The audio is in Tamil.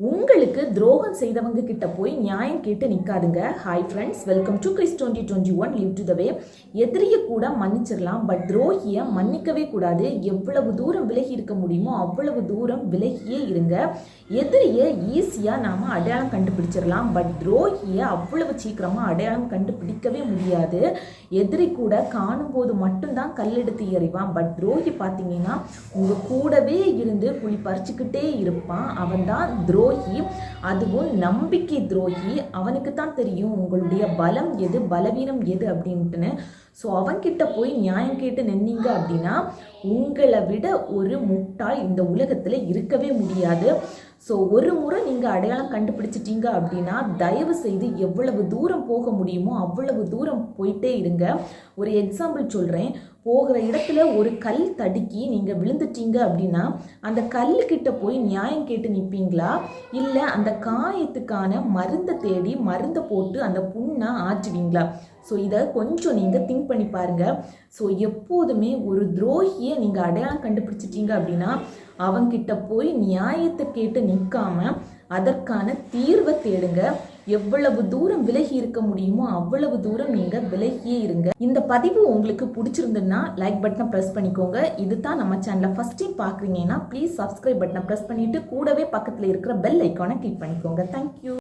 உங்களுக்கு துரோகம் செய்தவங்க கிட்ட போய் நியாயம் கேட்டு நிற்காதுங்க hi friends welcome to Chris twenty twenty one live to the way எதிரியை கூட மன்னிச்சிடலாம் பட் துரோகியை மன்னிக்கவே கூடாது. எவ்வளவு தூரம் விலகி இருக்க முடியுமோ அவ்வளவு தூரம் விலகியே இருங்க. எதிரியை ஈஸியாக நாம் அடையாளம் கண்டுபிடிச்சிடலாம் பட் துரோகியை அவ்வளவு சீக்கிரமாக அடையாளம் கண்டுபிடிக்கவே முடியாது. எதிரி கூட காணும்போது மட்டும்தான் கல்லெடுத்து எறிவான். பட் துரோகி பார்த்தீங்கன்னா உங்கள் கூடவே இருந்து குழி பறிச்சுக்கிட்டே இருப்பான். அவன் தான் துரோகி அதுவும் நம்பிக்கை துரோகி. அவனுக்கு தான் தெரியும் உங்களுடைய பலம் எது பலவீனம் எது அப்படின்ட்டுன்னு. ஸோ அவன்கிட்ட போய் நியாயம் கேட்டு நின்னீங்க அப்படின்னா உங்களை விட ஒரு முட்டாள் இந்த உலகத்தில் இருக்கவே முடியாது. ஸோ ஒரு முறை நீங்கள் அடையாளம் கண்டுபிடிச்சிட்டீங்க அப்படின்னா தயவு செய்து எவ்வளவு தூரம் போக முடியுமோ அவ்வளவு தூரம் போயிட்டே இருங்க. ஒரு எக்ஸாம்பிள் சொல்கிறேன் போகிற இடத்துல ஒரு கல் தடுக்கி நீங்கள் விழுந்துட்டீங்க அப்படின்னா அந்த கல்லுக்கிட்ட போய் நியாயம் கேட்டு நிற்பீங்களா இல்லை அந்த காயத்துக்கான மருந்தை தேடி மருந்தை போட்டு அந்த புண்ணை ஆற்றுவீங்களா? ஸோ இதை கொஞ்சம் நீங்கள் திங்க் பண்ணி பாருங்கள் ஸோ எப்போதுமே ஒரு துரோகியை நீங்கள் அடையாளம் கண்டுபிடிச்சிட்டீங்க அப்படின்னா அவங்கிட்ட போய் நியாயத்தை கேட்டு நிற்காம அதற்கான தீர்வை தேடுங்க. எவ்வளவு தூரம் விலகி இருக்க முடியுமோ அவ்வளவு தூரம் நீங்க விலகியே இருங்க. இந்த பதிவு உங்களுக்கு பிடிச்சிருந்ததுன்னா லைக் பட்டனை ப்ரெஸ் பண்ணிக்கோங்க. இதுதான் நம்ம சேனலை ஃபர்ஸ்ட் டைம் பார்க்குறீங்கன்னா ப்ளீஸ் சப்ஸ்கிரைப் பட்டனை ப்ரெஸ் பண்ணிட்டு கூடவே பக்கத்தில் இருக்கிற பெல் ஐக்கானை கிளிக் பண்ணிக்கோங்க. தேங்க்யூ